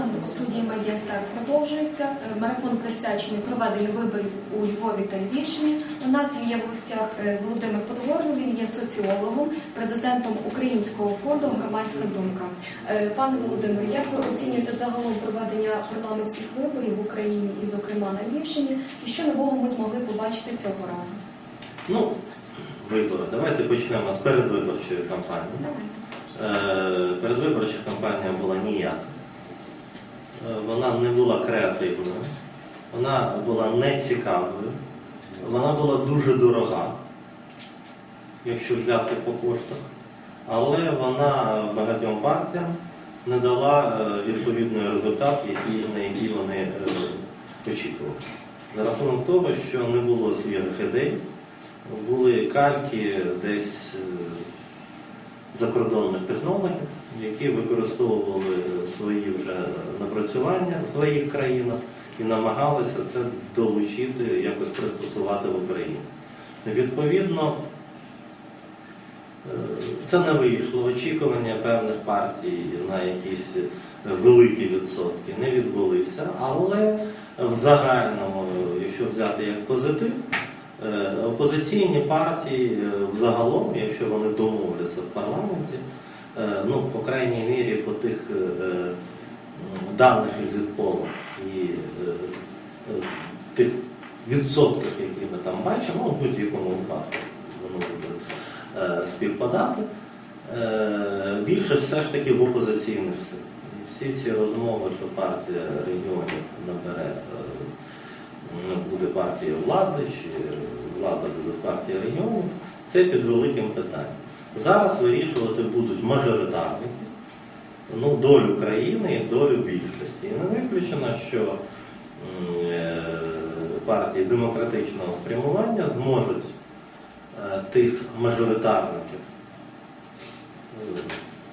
Марафон у студії Медіастар продовжується. Е, Марафон присвячений проведенню виборів у Львові та Львівщині. У нас є в гостях е, Володимир Подгорний, він є соціологом, президентом Українського фонду Громадська думка. Е, Пане Володимир, як ви оцінюєте загалом проведення парламентських виборів в Україні і, зокрема, на Львівщині? І що нового ми змогли побачити цього разу? Ну, вибори. Давайте почнемо з передвиборчої кампанії. Давайте. Передвиборча кампанія була ніяка. Вона не була креативною, вона була нецікавою, вона була дуже дорога, якщо взяти по коштах, але вона багатьом партіям не дала е, відповідний результат, який, на який вони е, очікували. За рахунок того, що не було свіжих ідей, були кальки десь е, закордонних технологів, які використовували свої вже напрацювання в своїх країнах і намагалися це долучити, якось пристосувати в Україні. Відповідно, е, це не вийшло. Очікування певних партій на якісь великі відсотки не відбулися, але в загальному, якщо взяти як позитив, Опозиційні партії е, взагалом, якщо вони домовляться в парламенті, е, ну, по крайній мірі, по тих е, е, даних екзитполах і е, е, тих відсотках, які ми там бачимо, ну, в будь-якому випадку воно буде е, співпадати, е, більше все ж таки в опозиційних сил. Всі ці розмови, що партія регіонів набере. Буде партія влади, чи влада буде партія регіонів, це під великим питанням. Зараз вирішувати будуть мажоритарники, ну, долю країни і долю більшості. І не виключено, що е, партії демократичного спрямування зможуть е, тих мажоритарників е,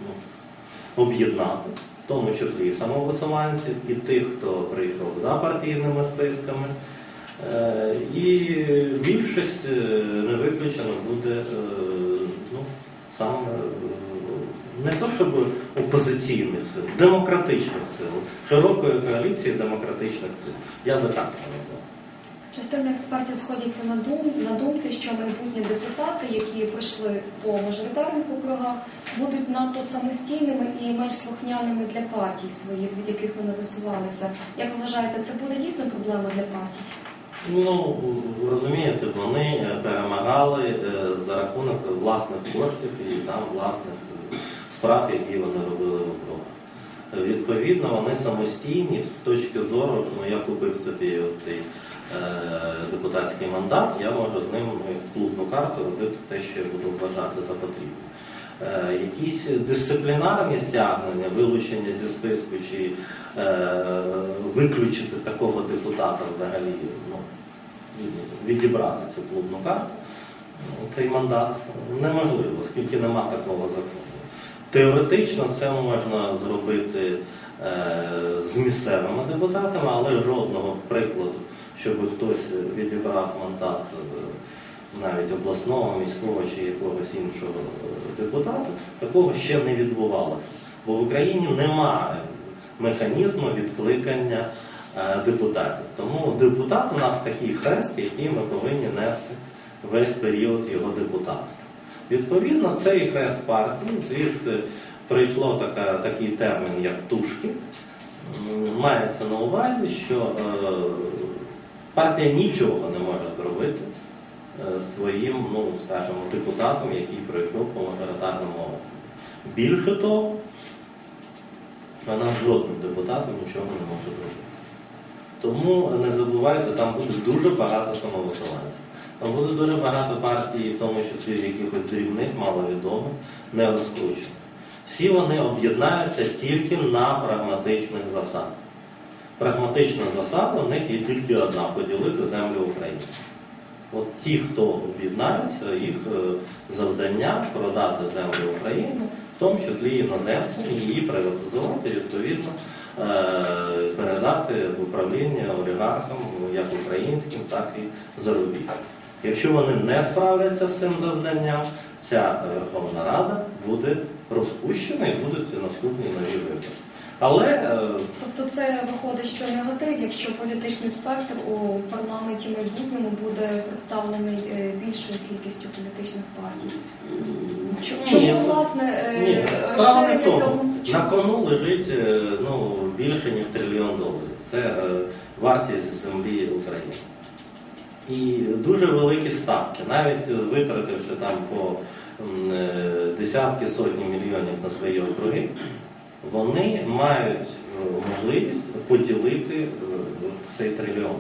ну, об'єднати, в тому числі і самовисуванців, і тих, хто прийшов за партійними списками. Е, І більшість е, не виключено буде е, ну, саме не то щоб опозиційних сил, демократичних сил, широкої коаліції демократичних сил. Я би так це назвав. Частина експертів сходяться на, дум, на думці, що майбутні депутати, які пройшли по мажоритарних округах, будуть надто самостійними і менш слухняними для партій своїх, від яких вони висувалися. Як ви вважаєте, це буде дійсно проблема для партій? Ну, розумієте, вони е, перемагали е, за рахунок власних коштів і там власних е, справ, які вони робили в округах. Відповідно, вони самостійні з точки зору, ну, я купив собі цей е, депутатський мандат, я можу з ним ну, клубну карту робити те, що я буду вважати за потрібне. Е, якісь дисциплінарні стягнення, вилучення зі списку чи е, виключити такого депутата взагалі, ну, відібрати цю клубну карту, ну, цей мандат неможливо, оскільки нема такого закону. Теоретично це можна зробити е, з місцевими депутатами, але жодного прикладу, щоб хтось відібрав мандат навіть обласного, міського чи якогось іншого е, депутата, такого ще не відбувалося. Бо в Україні немає механізму відкликання е, депутатів. Тому депутат у нас такий хрест, який ми повинні нести весь період його депутатства. Відповідно, цей хрест партії, звідси прийшло така, такий термін, як тушки. Мається на увазі, що е, партія нічого не може зробити своїм, ну, скажімо, депутатом, який пройшов по мажоритарному округу. Більше того, вона жодним депутатом нічого не може зробити. Тому не забувайте, там буде дуже багато самовисуванців. Там буде дуже багато партій, в тому числі якихось дрібних, маловідомих, не розкручених. Всі вони об'єднаються тільки на прагматичних засадах. Прагматична засада в них є тільки одна поділити землю України. От ті, хто об'єднаються, їх е, завдання продати землю України, в тому числі іноземцям, її приватизувати, відповідно, е, передати в управління олігархам, як українським, так і зарубіжним. Якщо вони не справляться з цим завданням, ця Верховна Рада буде розпущена і будуть наступні нові вибори. Але е, Тобто це виходить, що негатив, якщо політичний спектр у парламенті майбутньому буде представлений е, більшою кількістю політичних партій. Чому власне е, розширення цього? На кону лежить ну, більше ніж трильйон доларів. Це вартість землі України. І дуже великі ставки. Навіть витративши там по десятки сотні мільйонів на свої округи, вони мають е, можливість поділити е, цей трильйон.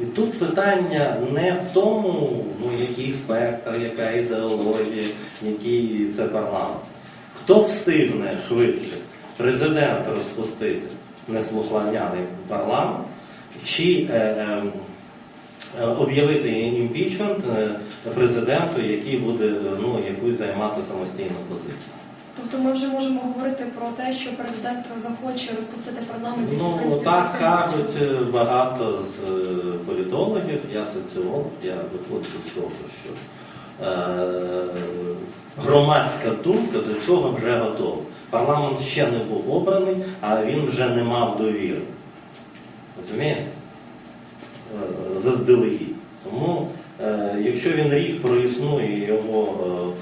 І тут питання не в тому, ну, який спектр, яка ідеологія, який це парламент. Хто встигне швидше президента розпустити неслухняний парламент, чи е, е, е, об'явити імпічмент е, президенту, який буде ну, якусь займати самостійну позицію? Тобто ми вже можемо говорити про те, що президент захоче розпустити парламент, в Ну, принципі, так кажуть багато з е, політологів, я соціолог, я виходжу з того, що е, громадська думка до цього вже готова. Парламент ще не був обраний, а він вже не мав довіри. Розумієте? Е, Заздалегідь. Тому, е, якщо він рік проіснує його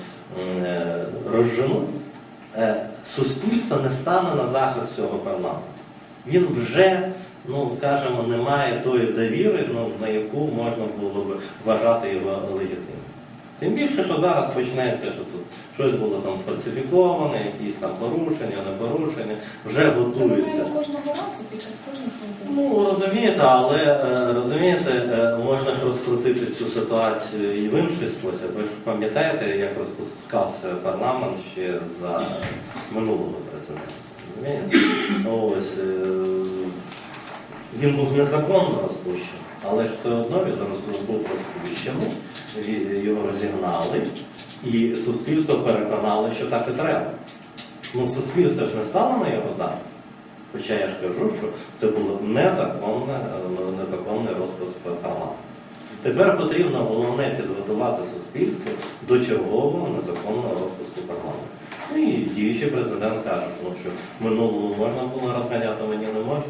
е, розженуть, суспільство не стане на захист цього парламенту. Він вже, ну скажімо, не має тої довіри, ну, на яку можна було б вважати його легітимним. Тим більше, що зараз почнеться, що тут щось було там сфальсифіковане, якісь там порушення, не порушення, вже Це готуються. буваємо кожного разу під час кожних. Ну, розумієте, але е, розумієте, е, можна ж розкрутити цю ситуацію і в інший спосіб. Ви ж пам'ятаєте, як розпускався парламент ще за минулого президента. Ось е, він був незаконно розпущений, але все одно він був розпущений, його розігнали, і суспільство переконало, що так і треба. Ну, суспільство ж не стало на його захист. Хоча я ж кажу, що це було незаконне, незаконний розпуск парламенту. Тепер потрібно головне підготувати суспільство до чергового незаконного розпуску парламенту. Ну і діючий президент скаже, що, ну, в минулому можна було розганяти, мені не можна.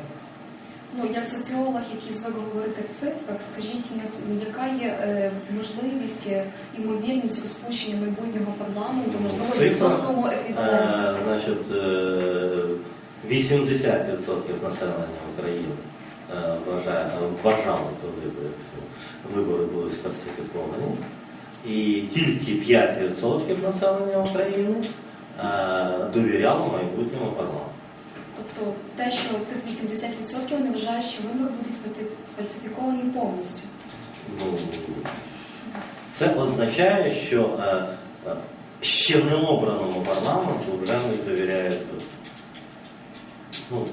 Ну, як соціолог, який звик говорити в цифрах, скажіть, яка є е, можливість, е, ймовірність розпущення майбутнього парламенту, можливо, В відсотковому еквіваленті? Е, Значить, е, 80% населення України е, вважає, е, вважало до виборів, що вибори були сфальсифіковані. І тільки 5% населення України е, довіряло майбутньому парламенту. Тобто те, що цих 80% вони вважають, що вибори будуть сфальсифі- сфальсифіковані повністю. Це означає, що е, е, ще не обраному парламенту вже не довіряють. Ну,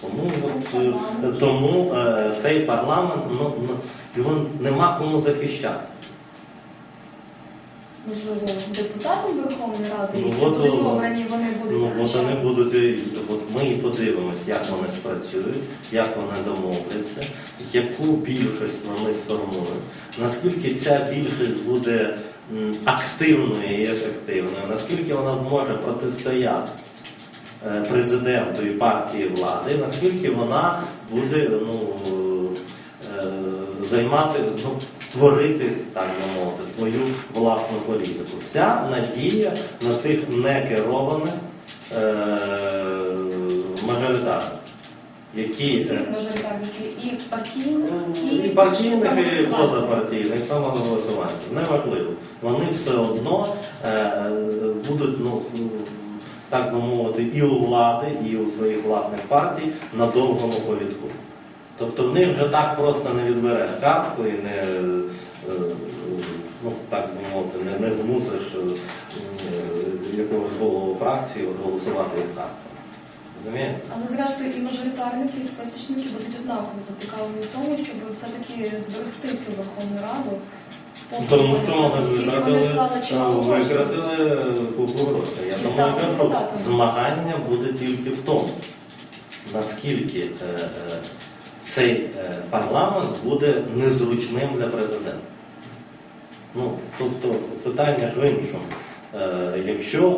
тому от, е, тому цей парламент ну, ну, його нема кому захищати. Можливо, депутатам Верховної Ради, Ну, які от, будуть обрані, вони будуть Ну, от вони будуть, от ми і подивимось, як вони спрацюють, як вони домовляться, яку більшість вони сформують, наскільки ця більшість буде активною і ефективною, наскільки вона зможе протистояти е, президенту і партії влади, наскільки вона буде ну, е, займати, ну, творити, так би мовити, свою власну політику. Вся надія на тих некерованих е, мажоритарних, які Всіх і партійних, і, і партійних, і позапартійних, самоголосуванців, неважливо. Вони все одно е, будуть, ну, так би мовити, і у влади, і у своїх власних партій на довгому повідку. Тобто в них вже так просто не відбереш картку і не, е, ну, так би мовити, не, не змусиш е, е, якогось голову фракції голосувати їх картку. Але зрештою і мажоритарники, і спецточники будуть однаково зацікавлені в тому, щоб все-таки зберегти цю Верховну Раду. Ну, Тому що витратили купу грошей. Я тому кажу, змагання буде тільки в тому, наскільки цей е, парламент буде незручним для президента. Ну, тобто питання в іншому. Е, Якщо е,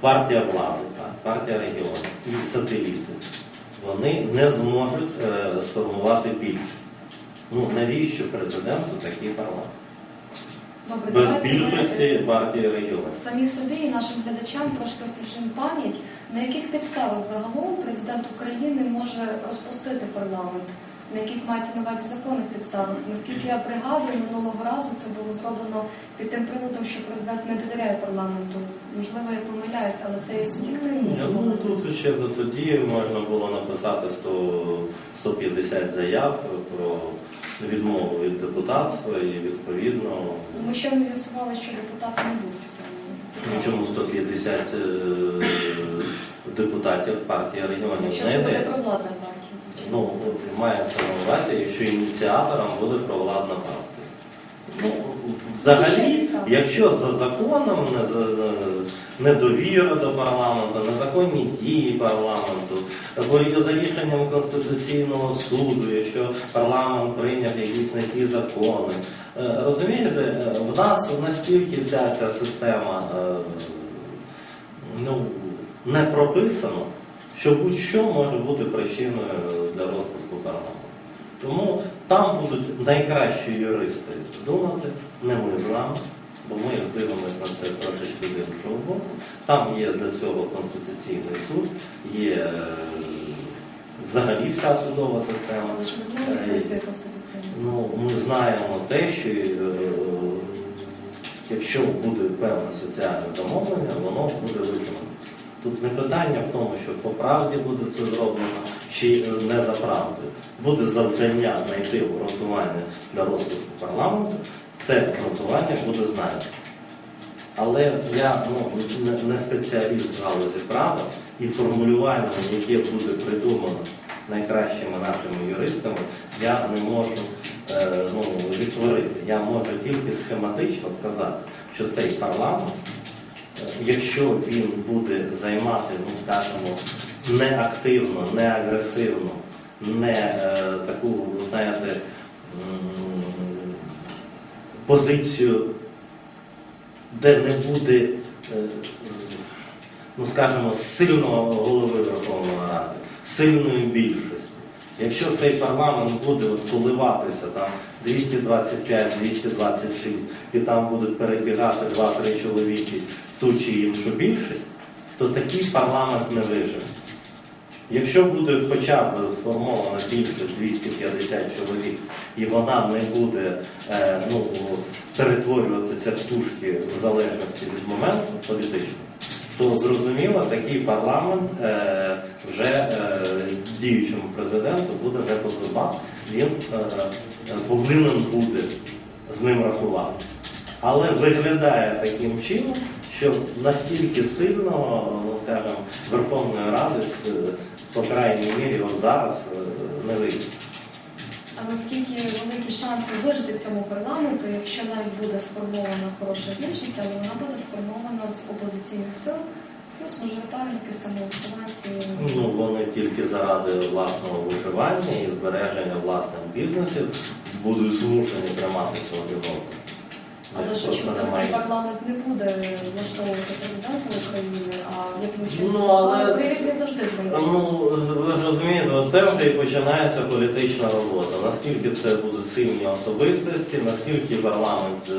партія влади, партія регіонів і сателіти, вони не зможуть сформувати більшість. Ну навіщо президенту такий парламент? Добре, Без давайте більшості партії регіонів. Самі собі і нашим глядачам трошки освіжимо пам'ять, на яких підставах загалом президент України може розпустити парламент, на яких мається на увазі законних підставах. Наскільки я пригадую, минулого разу це було зроблено під тим приводом, що президент не довіряє парламенту. Можливо, я помиляюся, але це є суб'єктивні Ну, моменти. тут ще до тоді можна було написати 100, 150 заяв про відмову від депутатства і відповідно. Ми ще не з'ясували, що депутати не будуть втримані. Чому 150 е, депутатів партії регіонів Якщо це буде провладна партія, звичайно. Ну, мається на увазі, що ініціатором буде провладна партія. Ну, взагалі, якщо за законом недовіра до парламенту, незаконні дії парламенту, або за рішенням Конституційного суду, якщо парламент прийняв якісь не ті закони. Е, Розумієте, е, в нас настільки вся ця система е, ну, не прописано, що будь-що може бути причиною для розпуску парламенту. Тому там будуть найкращі юристи думати, не ми з вами, бо ми дивимося на це трошечки з іншого боку. Там є для цього Конституційний суд, є е, взагалі вся судова система. Але ж ми знаємо, як працює Конституційний суд. Ну, ми знаємо те, що е, якщо буде певне соціальне замовлення, воно буде виконано. Тут не питання в тому, що по правді буде це зроблено, чи не за правдою. Буде завдання знайти обґрунтування для розпуску парламенту, це обґрунтування буде знайдено. Але я ну, не- спеціаліст з галузі права і формулювання, яке буде придумано найкращими нашими юристами, я не можу е, ну, відтворити. Я можу тільки схематично сказати, що цей парламент, е, якщо він буде займати, ну скажімо, не активно, не агресивно, не е, таку, знаєте, позицію де не буде, е, ну скажімо, сильного голови Верховної Ради, сильної більшості. Якщо цей парламент буде от коливатися там 225-226 і там будуть перебігати 2-3 чоловіки в ту чи іншу більшість, то такий парламент не виживе. Якщо буде хоча б сформована більше 250 чоловік, і вона не буде е, ну, перетворюватися в тушки в залежності від моменту політичного, то зрозуміло, такий парламент е, вже е, діючому президенту буде не по зубах, він е, повинен буде з ним рахуватися. Але виглядає таким чином, що настільки сильного, ну скажімо, Верховної Ради, по крайній мірі, зараз не вийде. Наскільки великі шанси вижити цьому парламенту, якщо навіть буде сформована хороша більшість, але вона буде сформована з опозиційних сил, плюс мажоритарники, самовисуванці. Ну, вони тільки заради власного виживання і збереження власних бізнесів будуть змушені триматися цього одного. Але Просто очевидно, такий парламент не буде влаштовувати президента України, а як ми Ну, але він завжди знайдеться. Ну, ви ж розумієте, оце вже і починається політична робота. Наскільки це будуть сильні особистості, наскільки парламент е,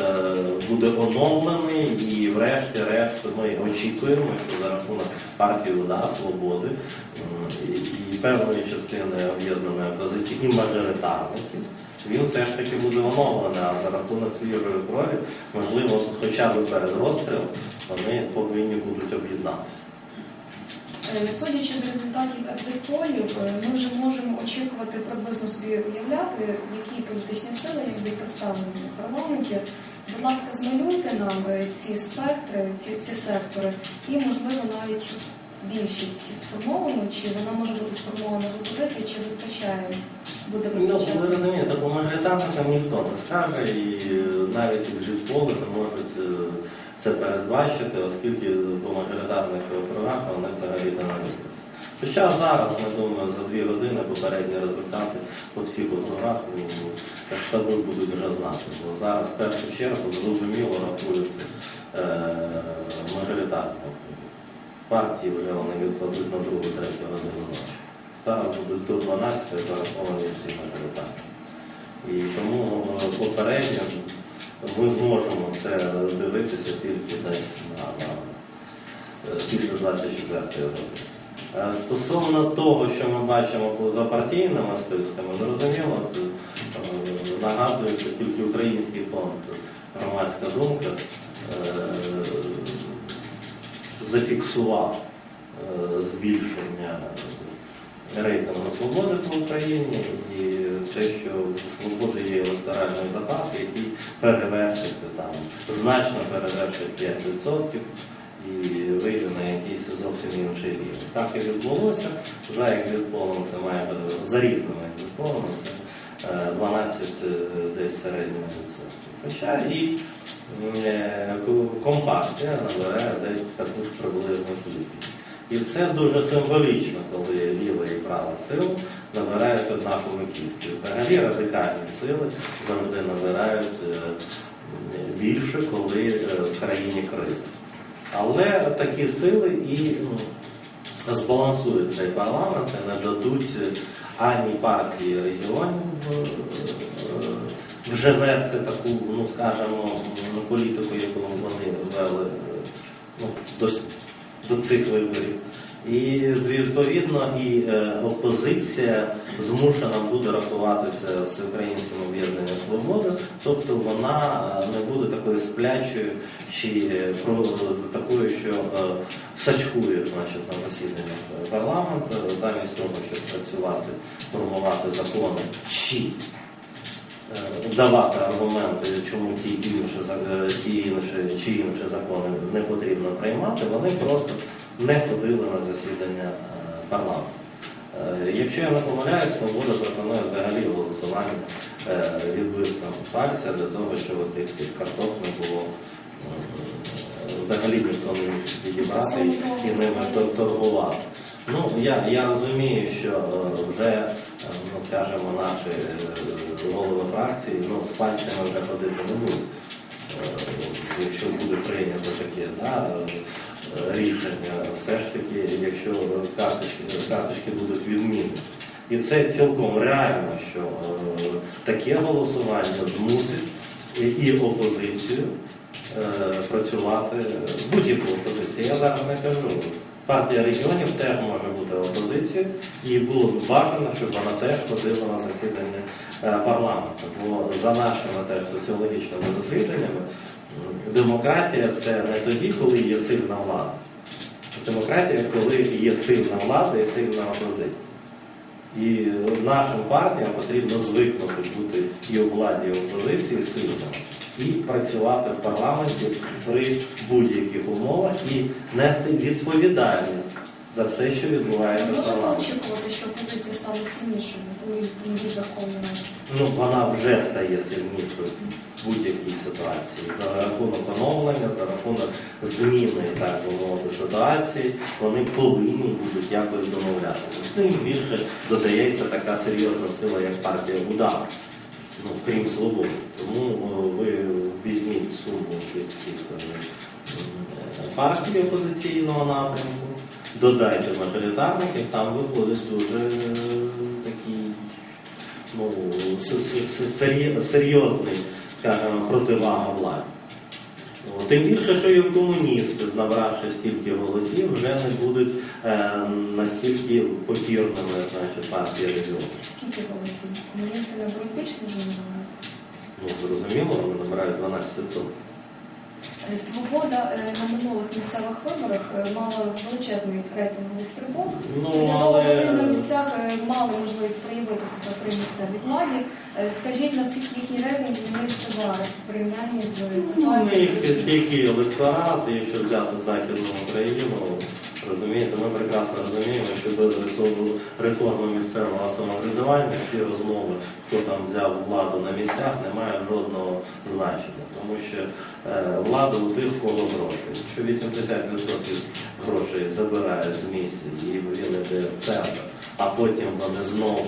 е, буде оновлений, і врешті-решт ми очікуємо, що за рахунок партії УДА, Свободи і, і певної частини об'єднаної опозиції і мажоритарників. Він все ж таки буде оновлений, а за рахунок свіжої крові, можливо, хоча б перед розстрілом вони повинні будуть об'єднатися. Е, Судячи з результатів екзит-полів, е, ми вже можемо очікувати приблизно собі уявляти, які політичні сили як будуть представлені в парламенті. Будь ласка, змалюйте нам е, ці спектри, ці, ці сектори, і можливо навіть більшість сформовану, чи вона може бути сформована з опозиції, чи вистачає, буде Ну, ви розумієте, по мажоритарникам ніхто не скаже, і навіть екзитполи не можуть е, це передбачити, оскільки по мажоритарних округах вони взагалі не належаться. Хоча зараз, ми думаю, за дві години попередні результати по всіх округах ну, штаби будуть вже знати. Бо зараз в першу чергу зрозуміло рахуються е, мажоритарні округи. Партії вже вони відкладуть на другу, третю годину ночі. Зараз будуть до 12 пораховані всі мажоритарні. І тому е, попередньо ми зможемо це дивитися тільки десь на, на е, після 24 роки. Е, Стосовно того, що ми бачимо поза партійними списками, зрозуміло, що тільки Український фонд громадська думка зафіксував е, збільшення рейтингу свободи по Україні і те, що у свободи є електоральний запас, який перевершиться там, значно перевершить 5% і вийде на якийсь зовсім інший рівень. Так і відбулося. За екзитполом це має за різними екзитполами, це е, 12 е, десь середнього відсотків. Хоча і е, компартія набере десь таку ж приблизну кількість. І це дуже символічно, коли ліва і права сил набирають однакову кількість. Взагалі радикальні сили завжди набирають е, більше, коли е, в країні криза. Але такі сили і ну, збалансують цей парламент і не дадуть е, ані партії регіонів вже вести таку, ну скажімо, політику, яку вони вели ну, до, до цих виборів. І відповідно і е, опозиція змушена буде рахуватися з українським об'єднанням свободи, тобто вона е, не буде такою сплячою чи е, такою, що сачкує значить, на засіданнях парламенту, замість того, щоб працювати, формувати закони давати аргументи, чому ті інші, е, ті інші чи інші закони не потрібно приймати, вони просто не ходили на засідання е, парламенту. Е, Якщо я не помиляюсь, свобода пропонує взагалі голосування е, відбитком пальця для того, щоб тих всіх карток не було е, взагалі ніхто не міг підібрати і ними торгувати. Ну, я, я розумію, що е, вже, е, скажімо, наші е, голови фракції ну, з пальцями вже ходити не будуть. Е, Якщо буде прийнято таке да, е, рішення, все ж таки, якщо карточки, карточки будуть відмінені. І це цілком реально, що таке голосування змусить і, і опозицію е, працювати, будь-яку опозицію. Я зараз не кажу. Партія регіонів теж може бути опозицією, і було б бажано, щоб вона теж ходила на засідання е, парламенту. Бо за нашими теж соціологічними дослідженнями, демократія це не тоді, коли є сильна влада. Демократія, коли є сильна влада і сильна опозиція. І нашим партіям потрібно звикнути бути і у владі, і в опозиції сильними, і працювати в парламенті при будь-яких умовах і нести відповідальність за все, що відбувається в Можемо парламенті. очікувати, що опозиція стане сильнішою, коли Ну, вона вже стає сильнішою в будь-якій ситуації. За рахунок оновлення, за рахунок зміни, так би мовити, ситуації, вони повинні будуть якось домовлятися. Тим більше додається така серйозна сила, як партія удар, ну, крім свободи. Тому ви візьміть суму від всіх е, партій опозиційного напрямку, додайте мажоритарників, там виходить дуже е, такий ну, серйозний, скажімо, противага владі. Тим більше, що і комуністи, набравши стільки голосів, вже не будуть е, настільки покірними значить, партії регіону. Скільки голосів? Комуністи не беруть більше, ніж вони зараз. Ну, зрозуміло, вони набирають 12%. Е, Свобода е, на минулих місцевих виборах е, мала величезний рейтинговий стрибок. Ну, Після того вони на місцях мали можливість проявити себе при місцевій владі. Скажіть, наскільки їхній рейтинг змінився зараз в порівнянні з Ну, їх них стільки електорат, якщо взяти Західну Україну, розумієте, ми прекрасно розуміємо, що без реформи місцевого самоврядування всі розмови, хто там взяв владу на місцях, не мають жодного значення. Тому що е, влада у тих, кого гроші. Якщо 80% грошей забирають з місця і він в центр, а потім вони знову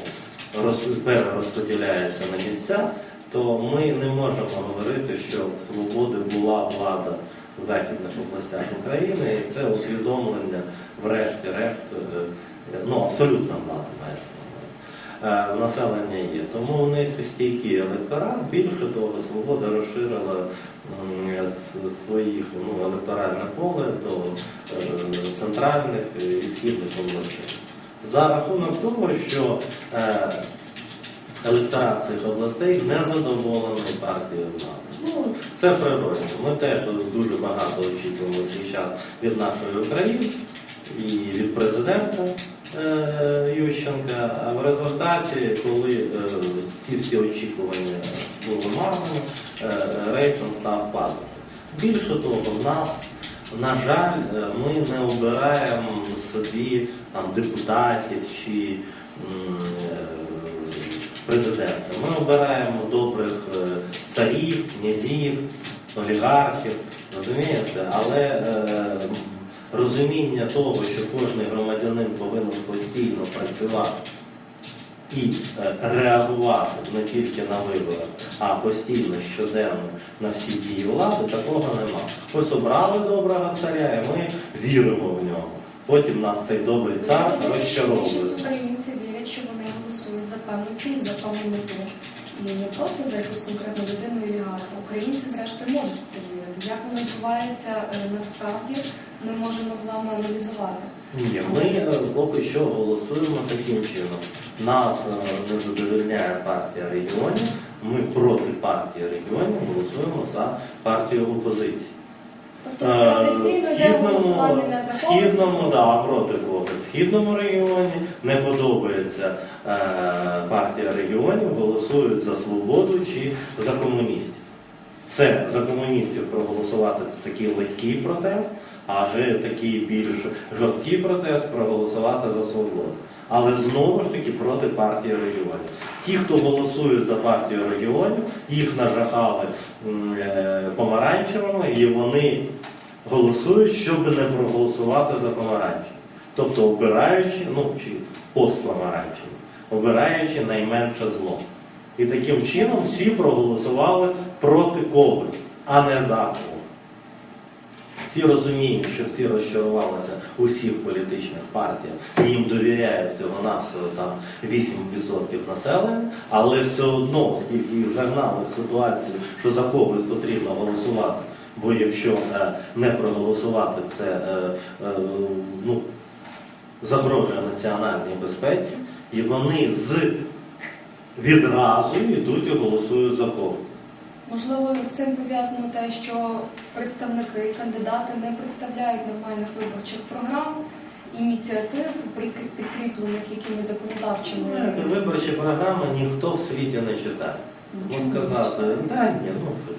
роз- перерозподіляються на місця, то ми не можемо говорити, що в свободи була влада західних областях України, і це усвідомлення, врешті-решт, е, е, ну, абсолютна влада увазі. Е, в населення є. Тому у них стійкий електорат. Більше того, свобода розширила своїх ну, електоральне поле до центральних і східних областей. За рахунок того, що електорат цих областей не задоволений партією влади. Це природно. Ми теж дуже багато очікуємо свій від нашої України і від президента е, Ющенка. А в результаті, коли е, ці всі очікування були марними, е, рейтинг став падати. Більше того, в нас, на жаль, ми не обираємо собі там, депутатів чи президента. Ми обираємо добрих царів, князів, олігархів, розумієте? Але е, розуміння того, що кожен громадянин повинен постійно працювати і е, реагувати не тільки на вибори, а постійно щоденно на всі дії влади, такого нема. Ось обрали доброго царя, і ми віримо в нього. Потім нас цей добрий цар розчаровує. Більшість українців вірять, що вони голосують за певну ціль, за певну мету. І не просто за якусь конкретну людину олігарха. Українці, зрештою, можуть в це вірити. Як воно відбувається е, насправді, ми можемо з вами аналізувати. Ні, ми е, поки що голосуємо таким чином. Нас е, не задовольняє партія регіонів. Ми проти партії регіонів голосуємо за партію опозиції. Тобто традиційно йде голосування не за східному, да, проти когось. В східному регіоні не подобається е, партія регіонів, голосують за свободу чи за комуністів. Це за комуністів проголосувати це такий легкий протест, а такий більш жорсткий протест проголосувати за свободу. Але знову ж таки проти партії регіонів. Ті, хто голосують за партію регіонів, їх нажахали е, помаранчевими, і вони голосують, щоб не проголосувати за помаранчеві. Тобто обираючи, ну чи постпомаранчеві, обираючи найменше зло. І таким чином всі проголосували проти когось, а не за кого. Всі розуміють, що всі розчарувалися у всіх політичних партіях, їм довіряє всього-навсього там 8% населення, але все одно, оскільки їх загнали в ситуацію, що за когось потрібно голосувати, бо якщо е, не проголосувати, це е, е, ну, загрожує національній безпеці, і вони з відразу йдуть і голосують за когось. Можливо, з цим пов'язано те, що представники, кандидати не представляють нормальних виборчих програм, ініціатив, підкріплених якимись законодавчими. Знаєте, виборчі програми ніхто в світі не читає. Ну, Можна сказати, та ні, ну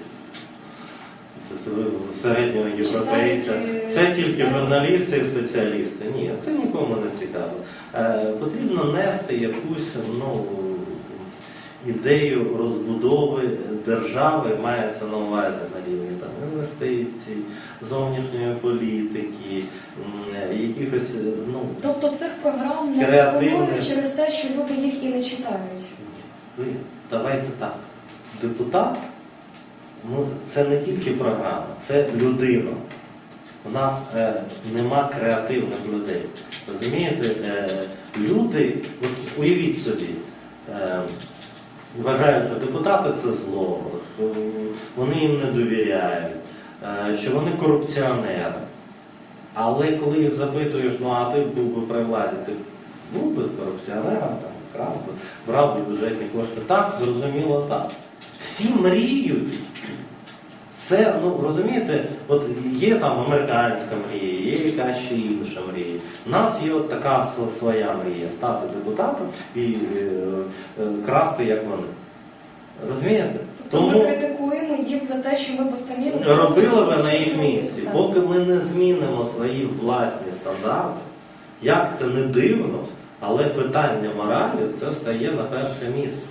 середнього європейця. Це тільки журналісти і спеціалісти. Ні, це нікому не цікаво. Е, потрібно нести якусь ну, ідею розбудови держави, мається на увазі на рівні там, інвестицій, зовнішньої політики, якихось ну, Тобто цих програм не пропонують через те, що люди їх і не читають. Ви давайте так. Депутат ну, це не тільки програма, це людина. У нас е, нема креативних людей. Розумієте, е, люди, от уявіть собі, е, вважають, що депутати це зло, що вони їм не довіряють, е, що вони корупціонери. Але коли їх запитуєш, ну а ти був би при владі, ти був би корупціонером, там, крав би, брав би бюджетні кошти. Так, зрозуміло так. Всі мріють. Це, ну розумієте, от є там американська мрія, є якась ще інша мрія. У нас є от така своя мрія стати депутатом і е, е, красти, як вони. Розумієте? Тобто ми критикуємо їх за те, що ми б самі Робили ви на їх місці. Так. Поки ми не змінимо свої власні стандарти, як це не дивно, але питання моралі це стає на перше місце.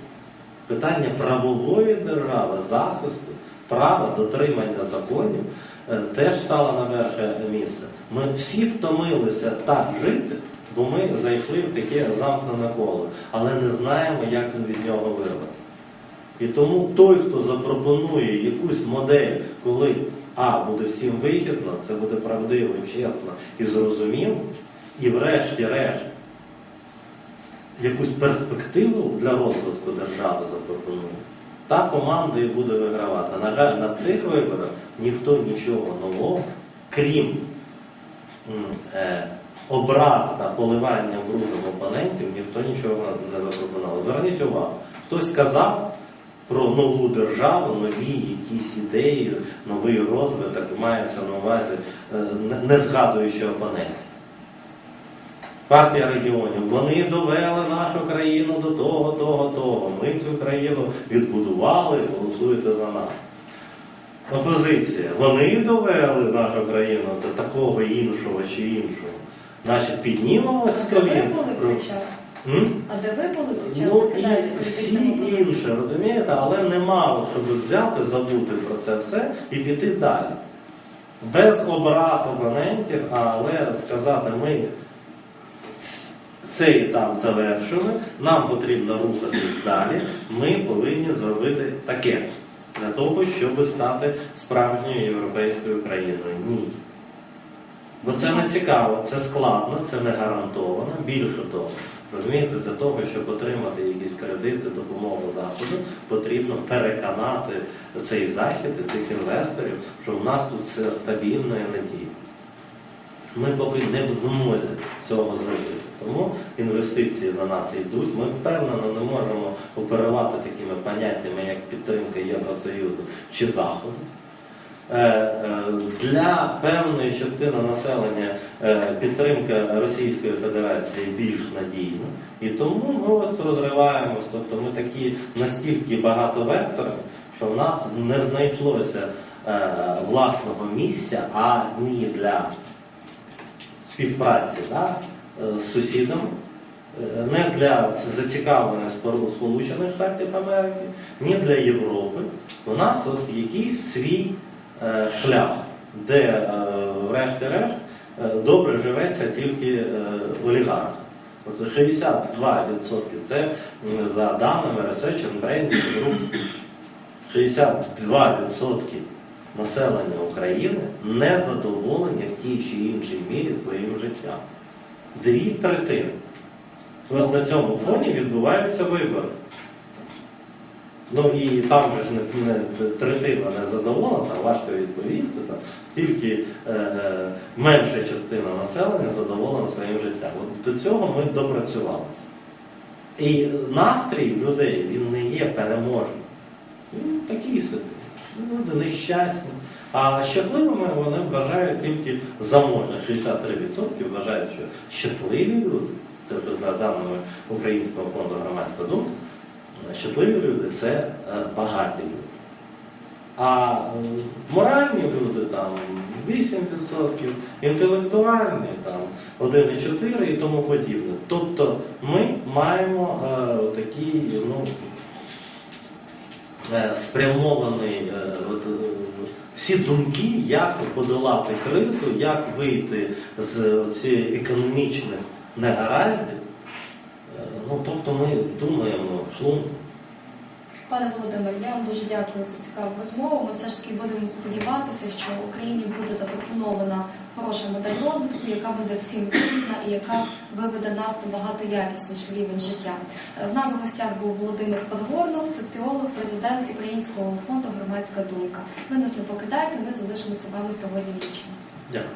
Питання правової держави, захисту, права, дотримання законів е, теж стало на перше місце. Ми всі втомилися так жити, бо ми зайшли в таке замкнене коло, але не знаємо, як від нього вирватися. І тому той, хто запропонує якусь модель, коли А буде всім вигідно, це буде правдиво, чесно і зрозуміло. І врешті-решт якусь перспективу для розвитку держави запропонує. Та команда і буде вигравати. На на цих виборах ніхто нічого нового, крім е, образ та поливання брудом опонентів, ніхто нічого не запропонував. Зверніть увагу, хтось сказав про нову державу, нові якісь ідеї, новий розвиток, мається на увазі, е, не згадуючи опонентів. Партія регіонів, вони довели нашу країну до того, того, того. Ми цю країну відбудували, голосуєте за нас. Опозиція, вони довели нашу країну до такого іншого чи іншого. Значить, піднімемось з А де ви колін. Про-? А де ви були в час? Ну і всі інші, розумієте, але нема, щоб взяти, забути про це все і піти далі. Без образ опонентів, але сказати, ми цей етап завершили, нам потрібно рухатись далі, ми повинні зробити таке для того, щоб стати справжньою європейською країною. Ні. Бо це не цікаво, це складно, це не гарантовано. Більше того, розумієте, для того, щоб отримати якісь кредити, допомогу заходу, потрібно переконати цей захід і тих інвесторів, що в нас тут все стабільно і надійно. Ми поки не в змозі цього зробити. Тому інвестиції на нас йдуть. Ми впевнено не можемо оперувати такими поняттями, як підтримка Євросоюзу чи Заходу. Е, е, Для певної частини населення е, підтримка Російської Федерації більш надійна. І тому ми ось розриваємось. Тобто ми такі настільки багатовекторні, що в нас не знайшлося власного місця, а ні для співпраці да, з сусідами, е, не для зацікавлених Сполучених Штатів Америки, ні для Європи. У нас от якийсь свій е, шлях, де, е, врешті-решт, е, добре живеться тільки е, олігарх. Оце 62% це за даними Research and Branding Group. 62% населення України не задоволені в тій чи іншій мірі своїм життям. Дві третини. От на цьому фоні відбуваються вибори. Ну і там же не, не третина не задоволена, важко відповісти. Там, тільки е, е, менша частина населення задоволена своїм життям. От до цього ми допрацювалися. І настрій людей він не є переможним. Він такий собі. Люди нещасні. А щасливими вони вважають тільки заможних. 63% вважають, що щасливі люди, це вже за даними Українського фонду громадська думка, щасливі люди це е, багаті люди. А е, моральні люди там 8%, інтелектуальні там 1,4 і тому подібне. Тобто ми маємо е, такий, ну, е, спрямований е, от, всі думки, як подолати кризу, як вийти з цієї економічних негараздів. Е, Ну, тобто ми думаємо шлунком. Пане Володимир, я вам дуже дякую за цікаву розмову. Ми все ж таки будемо сподіватися, що Україні буде запропонована хороша модель розвитку, яка буде всім вигідна і яка виведе нас на багато якісніший рівень життя. Е, В нас в гостях був Володимир Подгорнов, соціолог, президент Українського фонду Громадська думка. Ви нас не покидайте, ми залишимося вами сьогодні вічно. Дякую.